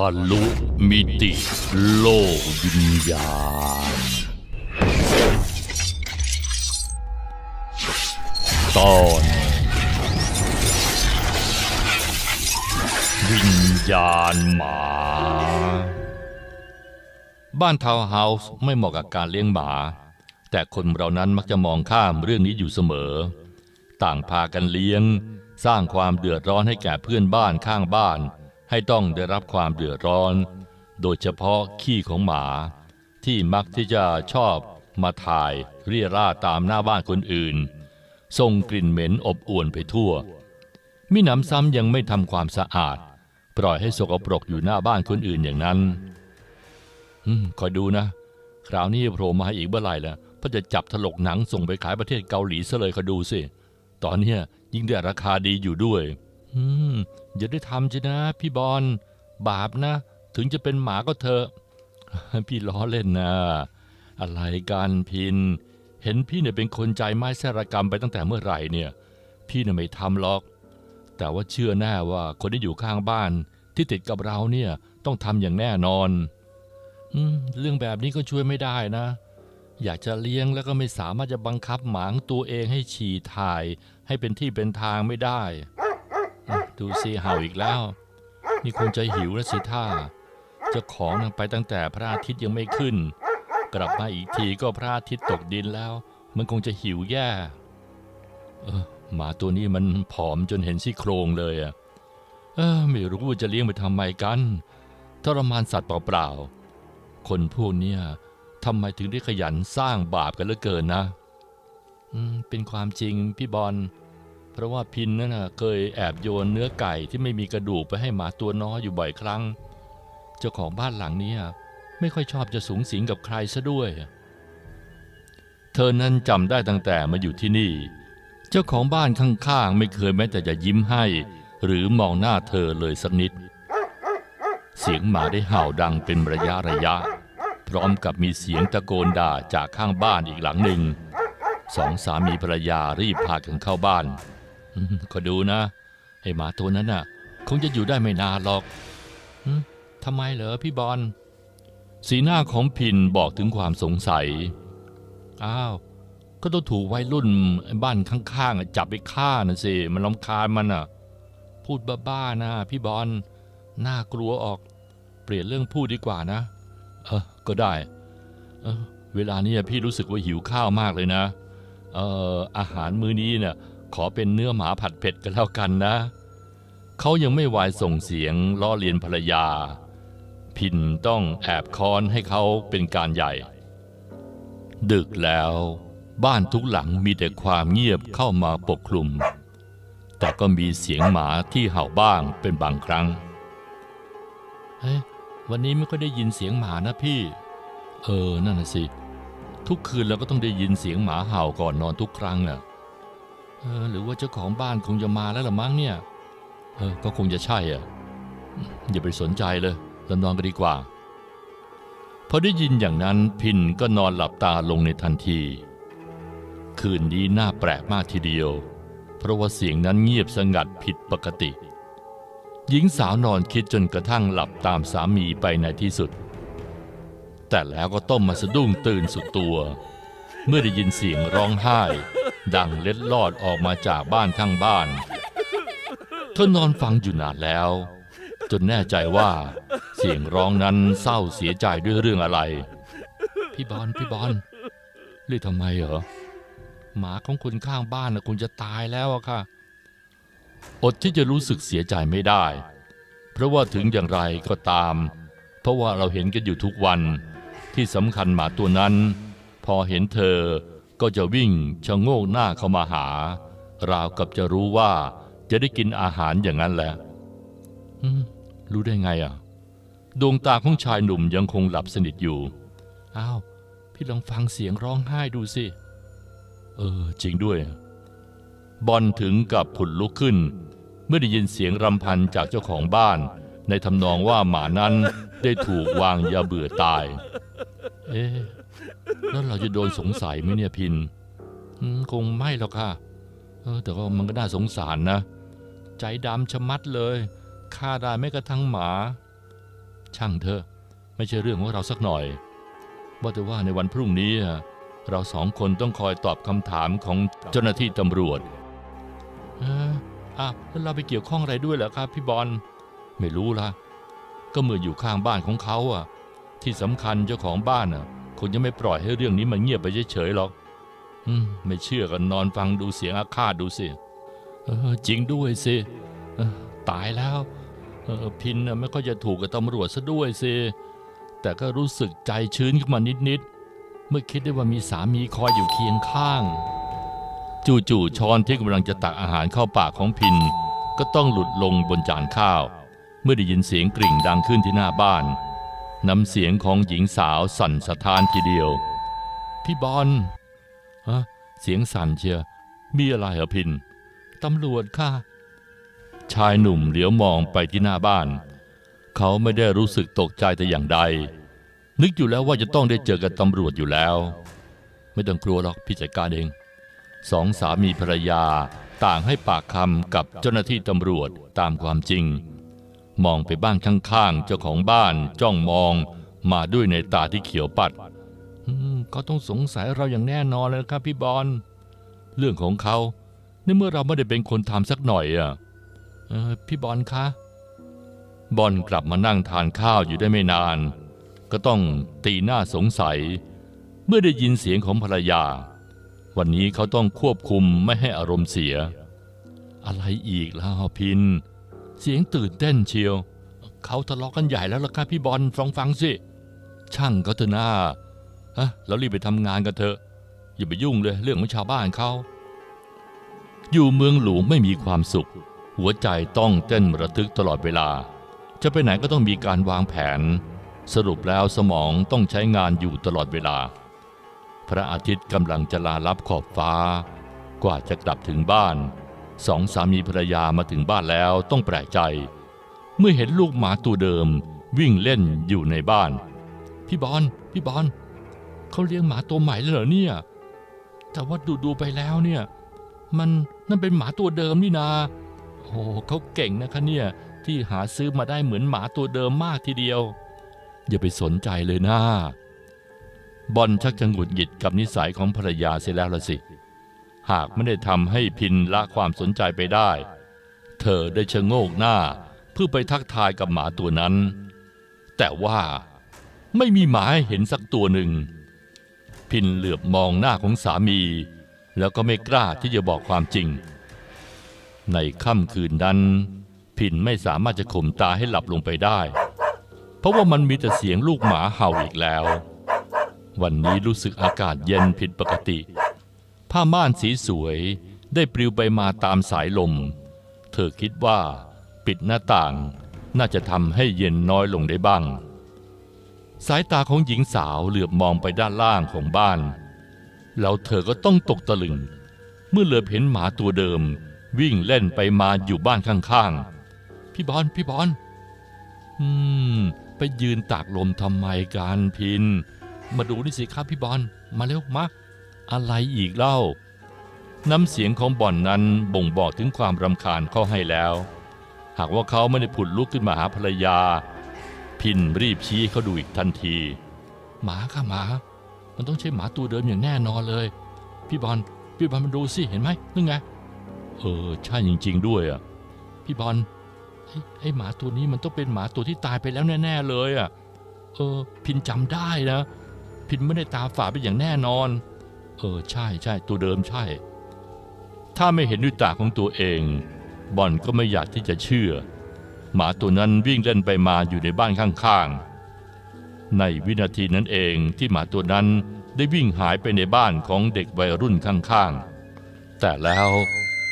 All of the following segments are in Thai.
ทะลุมิติโลกวิญญาณ ตอน วิญญาณหมา บ้านทาวน์เฮาส์ไม่เหมาะกับการเลี้ยงหมา แต่คนเรานั้นมักจะมองข้ามเรื่องนี้อยู่เสมอ ต่างพากันเลี้ยง สร้างความเดือดร้อนให้แก่เพื่อนบ้านข้างบ้าน ให้ต้องได้รับความเดือดร้อน โดยเฉพาะขี้ของหมา ที่มักที่จะชอบมาถ่ายเรี่ยราตามหน้าบ้านคนอื่นส่งกลิ่นเหม็นอบอวนไปทั่ว มิหนำซ้ำยังไม่ทำความสะอาด ปล่อยให้สกปรกอยู่หน้าบ้านคนอื่นอย่างนั้นอืมคอยดูนะ คราวนี้โผล่มาอีกเมื่อไหร่ล่ะเพ่อจะจับถลกหนังส่งไปขายประเทศเกาหลีซะเลยคอยดูสิ ตอนเนี้ยยิ่งได้ราคาดีอยู่ด้วย อืมอย่าได้ทำจินะ พี่บอลบาปนะ ถึงจะเป็นหมาก็เถอะ พี่ล้อเล่นนะอะไรกันพิน เห็นพี่เนี่ยเป็นคนใจไม้แสรกรรมไปตั้งแต่เมื่อไหร่เนี่ย พี่เนี่ยไม่ทำหรอก แต่ว่าเชื่อแน่ว่าคนที่อยู่ข้างบ้านที่ติดกับเราเนี่ยต้องทำอย่างแน่นอน อืมเรื่องแบบนี้ก็ช่วยไม่ได้นะ อยากจะเลี้ยงแล้วก็ไม่สามารถจะบังคับหมางตัวเองให้ฉี่ถ่าย ให้เป็นที่เป็นทางไม่ได้ ดูสิเห่าอีกแล้ว นี่คงจะหิวแล้วสิท่าเจ้าของนั่งไปตั้งแต่พระอาทิตย์ยังไม่ขึ้น กลับมาอีกทีก็พระอาทิตย์ตกดินแล้ว มันคงจะหิวแย่เออหมาตัวนี้มันผอมจนเห็นซี่โครงเลยอะเออไม่รู้ว่าจะเลี้ยงไปทำไมกันทรมานสัตว์เปล่าๆคนพวกเนี้ยทำไมถึงได้ขยันสร้างบาปกันเหลือเกินนะ อืมเป็นความจริงพี่บอล เพราะว่าพินนั่นนะเคยแอบโยนเนื้อไก่ที่ไม่มีกระดูกไปให้หมาตัวน้อยอยู่บ่อยครั้ง เจ้าของบ้านหลังนี้ไม่ค่อยชอบจะสูงสิงกับใครซะด้วย เธอนั้นจำได้ตั้งแต่มาอยู่ที่นี่ เจ้าของบ้านข้างๆ ไม่เคยแม้แต่จะยิ้มให้ หรือมองหน้าเธอเลยสักนิด เสียงหมาได้เห่าดังเป็นระยะระยะ พร้อมกับมีเสียงตะโกนด่าจากข้างบ้านอีกหลังหนึ่งสองสามีภรรยารีบพากันเข้าบ้าน ก็ดูนะไอหมาตัวนั้นน่ะ คงจะอยู่ได้ไม่นานหรอกทำไมเหรอพี่บอลสีหน้าของพินบอกถึงความสงสัย อ้าว ก็ต้องถูกวัยรุ่นบ้านข้างๆจับไปฆ่าน่ะสิ มันลำคาญมันอะ พูดบ้าๆนะพี่บอลน่ากลัวออก เปลี่ยนเรื่องพูดดีกว่านะ เออ ก็ได้ เออ เวลานี้พี่รู้สึกว่าหิวข้าวมากเลยนะ เอออาหารมื้อนี้เนี่ย ขอเป็นเนื้อหมาผัดเผ็ดกันแล้วกันนะ เขายังไม่วายส่งเสียงล้อเลียนภรรยา พินต้องแอบค้อนให้เขาเป็นการใหญ่ ดึกแล้วบ้านทุกหลังมีแต่ความเงียบเข้ามาปกคลุม แต่ก็มีเสียงหมาที่เห่าบ้างเป็นบางครั้งเฮ้วันนี้ไม่ค่อยได้ยินเสียงหมานะพี่ เออ นั่นน่ะสิ ทุกคืนเราก็ต้องได้ยินเสียงหมาเห่าก่อนนอนทุกครั้งน่ะ เออหรือว่าเจ้าของบ้านคงจะมาแล้วละมั้งเนี่ย เออ ก็คงจะใช่อะ อย่าไปสนใจเลยเรานอนกันดีกว่า พอได้ยินอย่างนั้นพินก็นอนหลับตาลงในทันที คืนนี้น่าแปลกมากทีเดียว เพราะว่าเสียงนั้นเงียบสงัดผิดปกติ หญิงสาวนอนคิดจนกระทั่งหลับตามสามีไปในที่สุด แต่แล้วก็ต้องมาสะดุ้งตื่นสุดตัว เมื่อได้ยินเสียงร้องไห้ ดังเล็ดลอดออกมาจากบ้านข้างบ้าน เธอนอนฟังอยู่นานแล้ว จนแน่ใจว่า เสียงร้องนั้นเศร้าเสียใจด้วยเรื่องอะไร พี่บอลพี่บอลเรียกทำไมเหรอหมาของคนข้างบ้านนะคุณจะตายแล้วอะค่ะ อดที่จะรู้สึกเสียใจไม่ได้ เพราะว่าถึงอย่างไรก็ตาม เพราะว่าเราเห็นกันอยู่ทุกวันที่สำคัญหมาตัวนั้น พอเห็นเธอ ก็จะวิ่งชะโงกหน้าเข้ามาหา ราวกับจะรู้ว่าจะได้กินอาหารอย่างนั้นแหละอืมรู้ได้ไงอะ ดวงตาของชายหนุ่มยังคงหลับสนิทอยู่อ้าวพี่ลองฟังเสียงร้องไห้ดูสิ เออ จริงด้วย บอลถึงกับผุดลุกขึ้น เมื่อได้ยินเสียงรำพันจากเจ้าของบ้าน ในทำนองว่าหมานั้นได้ถูกวางยาเบื่อตาย เอ๊ะ แล้วเราจะโดนสงสัยไหมเนี่ยพินคงไม่หรอกค่ะแต่ว่ามันก็น่าสงสารนะ ใจดำชะมัดเลยฆ่าได้ไม่กระทั่งหมา ช่างเถอะ ไม่ใช่เรื่องของเราสักหน่อย ว่าแต่ว่าในวันพรุ่งนี้ เราสองคนต้องคอยตอบคำถามของเจ้าหน้าที่ตำรวจอออะแล้วเราไปเกี่ยวข้องอะไรด้วยเหรอครับพี่บอลไม่รู้ละก็เมื่ออยู่ข้างบ้านของเขาอะ ที่สำคัญเจ้าของบ้านอะ คงจะไม่ปล่อยให้เรื่องนี้มันเงียบไปเฉยๆหรอกอืมไม่เชื่อกันนอนฟังดูเสียงอาฆาตดูสิเออจริงด้วยสิตายแล้วออพินไม่ค่อยจะถูกกับตำรวจซะด้วยสิ แต่ก็รู้สึกใจชื้นขึ้นมานิดๆ เมื่อคิดได้ว่ามีสามีคอยอยู่เคียงข้าง จู่ๆช้อนที่กำลังจะตักอาหารเข้าปากของพิน ก็ต้องหลุดลงบนจานข้าว เมื่อได้ยินเสียงกริ่งดังขึ้นที่หน้าบ้าน น้ำเสียงของหญิงสาวสั่นสะท้านทีเดียว พี่บอลฮะเสียงสั่นเชียวมีอะไรเหรอพินตำรวจค่ะ ชายหนุ่มเหลียวมองไปที่หน้าบ้าน เขาไม่ได้รู้สึกตกใจแต่อย่างใด นึกอยู่แล้วว่าจะต้องได้เจอกับตำรวจอยู่แล้ว ไม่ต้องกลัวหรอกพี่จัดการเองสองสามีภรรยาต่างให้ปากคำกับเจ้าหน้าที่ตำรวจตามความจริง มองไปบ้านข้างๆ เจ้าของบ้านจ้องมอง มาด้วยในตาที่เขียวปัดอืมเขาต้องสงสัยเราอย่างแน่นอนเลยครับพี่บอล เรื่องของเขาในเมื่อเราไม่ได้เป็นคนทำสักหน่อยอะพี่บอลคะ บอลกลับมานั่งทานข้าวอยู่ได้ไม่นาน ก็ต้องตีหน้าสงสัย เมื่อได้ยินเสียงของภรรยา วันนี้เขาต้องควบคุมไม่ให้อารมณ์เสีย อะไรอีกล่ะพิน เสียงตื่นเต้นเชียว เขาทะเลาะกันใหญ่แล้วล่ะครับพี่บอลฟังฟังสิ ช่างก็เถอะหน้าฮะแล้วรีบไปทำงานกันเถอะ อย่าไปยุ่งเลยเรื่องของชาวบ้านเขา อยู่เมืองหลวงไม่มีความสุข หัวใจต้องเต้นระทึกตลอดเวลา จะไปไหนก็ต้องมีการวางแผน สรุปแล้วสมองต้องใช้งานอยู่ตลอดเวลา พระอาทิตย์กำลังจะลาลับขอบฟ้ากว่าจะกลับถึงบ้าน สองสามีภรรยามาถึงบ้านแล้วต้องแปลกใจ เมื่อเห็นลูกหมาตัวเดิมวิ่งเล่นอยู่ในบ้าน พี่บอลพี่บอลเขาเลี้ยงหมาตัวใหม่แล้วเหรอเนี่ย แต่ว่าดูดูๆไปแล้วเนี่ย มันนั่นเป็นหมาตัวเดิมนี่นาโอ้เขาเก่งนะคะเนี่ยที่หาซื้อมาได้เหมือนหมาตัวเดิมมากทีเดียว อย่าไปสนใจเลยนะบอลชักจะหงุดหงิดกับนิสัยของภรรยาเสียแล้วละสิ หากไม่ได้ทำให้พินละความสนใจไปได้ เธอได้ชะโงกหน้าเพื่อไปทักทายกับหมาตัวนั้น แต่ว่าไม่มีหมาให้เห็นสักตัวหนึ่ง พินเหลือบมองหน้าของสามี แล้วก็ไม่กล้าที่จะบอกความจริง ในค่ำคืนนั้น พินไม่สามารถจะข่มตาให้หลับลงไปได้ เพราะว่ามันมีแต่เสียงลูกหมาเห่าอีกแล้ว วันนี้รู้สึกอากาศเย็นผิดปกติ ผ้าม่านสีสวยได้ปลิวไปมาตามสายลม เธอคิดว่าปิดหน้าต่างน่าจะทำให้เย็นน้อยลงได้บ้าง สายตาของหญิงสาวเหลือบมองไปด้านล่างของบ้าน แล้วเธอก็ต้องตกตะลึง เมื่อเหลือเห็นหมาตัวเดิม วิ่งเล่นไปมาอยู่บ้านข้างๆ พี่บอลพี่บอลอืม ไปยืนตากลมทำไมกันพิน มาดูนี่สิครับพี่บอลมาเร็วมา อะไรอีกเล่า น้ำเสียงของบอลนนั้นบ่งบอกถึงความรำคาญเขาให้แล้ว หากว่าเขาไม่ได้ผุดลุกขึ้นมาหาภรรยา พินรีบชี้เขาดูอีกทันที หมาค่ะหมา มันต้องใช่หมาตัวเดิมอย่างแน่นอนเลย พี่บอลพี่บอลมันดูสิเห็นไหมนั่นไงเออใช่จริง ๆ ด้วยอะพี่บอลไอ้ไอ้หมาตัวนี้มันต้องเป็นหมาตัวที่ตายไปแล้วแน่ ๆ เลยอะ เออ พินจำได้นะ พินไม่ได้ตาฝาดไปอย่างแน่นอน เออใช่ใช่ตัวเดิมใช่ ถ้าไม่เห็นด้วยตาของตัวเอง บอลก็ไม่อยากที่จะเชื่อ หมาตัวนั้นวิ่งเล่นไปมาอยู่ในบ้านข้างๆ ในวินาทีนั้นเองที่หมาตัวนั้นได้วิ่งหายไปในบ้านของเด็กวัยรุ่นข้างๆ แต่แล้ว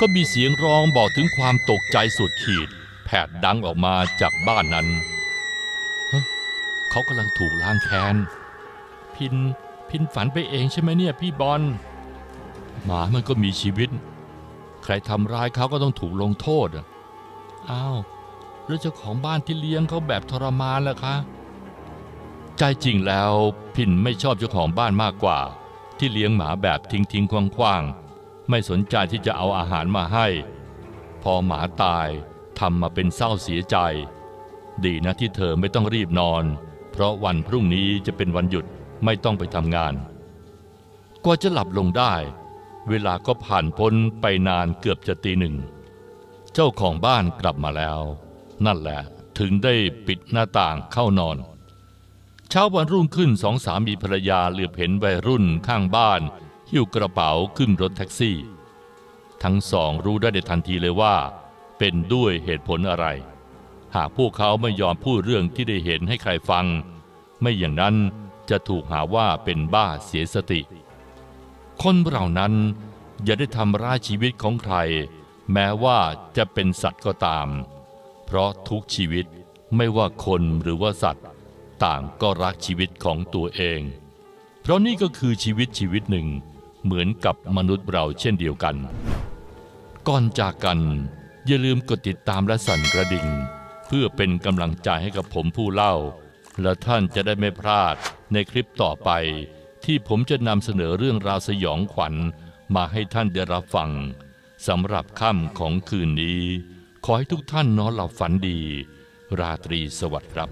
ก็มีเสียงร้องบอกถึงความตกใจสุดขีด แผดดังออกมาจากบ้านนั้นเฮ้ยเขากำลังถูกล้างแค้น พิน พินฝันไปเองใช่ไหมเนี่ยพี่บอลหมามันก็มีชีวิต ใครทำร้ายเขาก็ต้องถูกลงโทษอะอ้าวแล้วเจ้าของบ้านที่เลี้ยงเขาแบบทรมานล่ะคะ ใจจริงแล้วพินไม่ชอบเจ้าของบ้านมากกว่า ที่เลี้ยงหมาแบบทิ้งทิ้งคว่างคว่างๆไม่สนใจที่จะเอาอาหารมาให้ พอหมาตายทำมาเป็นเศร้าเสียใจ ดีนะที่เธอไม่ต้องรีบนอน เพราะวันพรุ่งนี้จะเป็นวันหยุด ไม่ต้องไปทำงาน กว่าจะหลับลงได้ เวลาก็ผ่านพ้นไปนานเกือบจะตีหนึ่ง เจ้าของบ้านกลับมาแล้ว นั่นแหละถึงได้ปิดหน้าต่างเข้านอน เช้าวันรุ่งขึ้นสองสามีภรรยาเหลือบเห็นวัยรุ่นข้างบ้าน หิ้วกระเป๋าขึ้นรถแท็กซี่ ทั้งสองรู้ได้ในทันทีเลยว่า เป็นด้วยเหตุผลอะไร หากพวกเขาไม่ยอมพูดเรื่องที่ได้เห็นให้ใครฟัง ไม่อย่างนั้น จะถูกหาว่าเป็นบ้าเสียสติ คนเหล่านั้นอย่าได้ทำร้ายชีวิตของใคร แม้ว่าจะเป็นสัตว์ก็ตาม เพราะทุกชีวิตไม่ว่าคนหรือว่าสัตว์ ต่างก็รักชีวิตของตัวเอง เพราะนี่ก็คือชีวิตชีวิตหนึ่งเหมือนกับมนุษย์เราเช่นเดียวกัน ก่อนจากกัน อย่าลืมกดติดตามและสั่นกระดิ่ง เพื่อเป็นกำลังใจให้กับผมผู้เล่า และท่านจะได้ไม่พลาดในคลิปต่อไป ที่ผมจะนำเสนอเรื่องราวสยองขวัญมาให้ท่านได้รับฟังสำหรับค่ำของคืนนี้ ขอให้ทุกท่านนอนหลับฝันดี ราตรีสวัสดิ์ครับ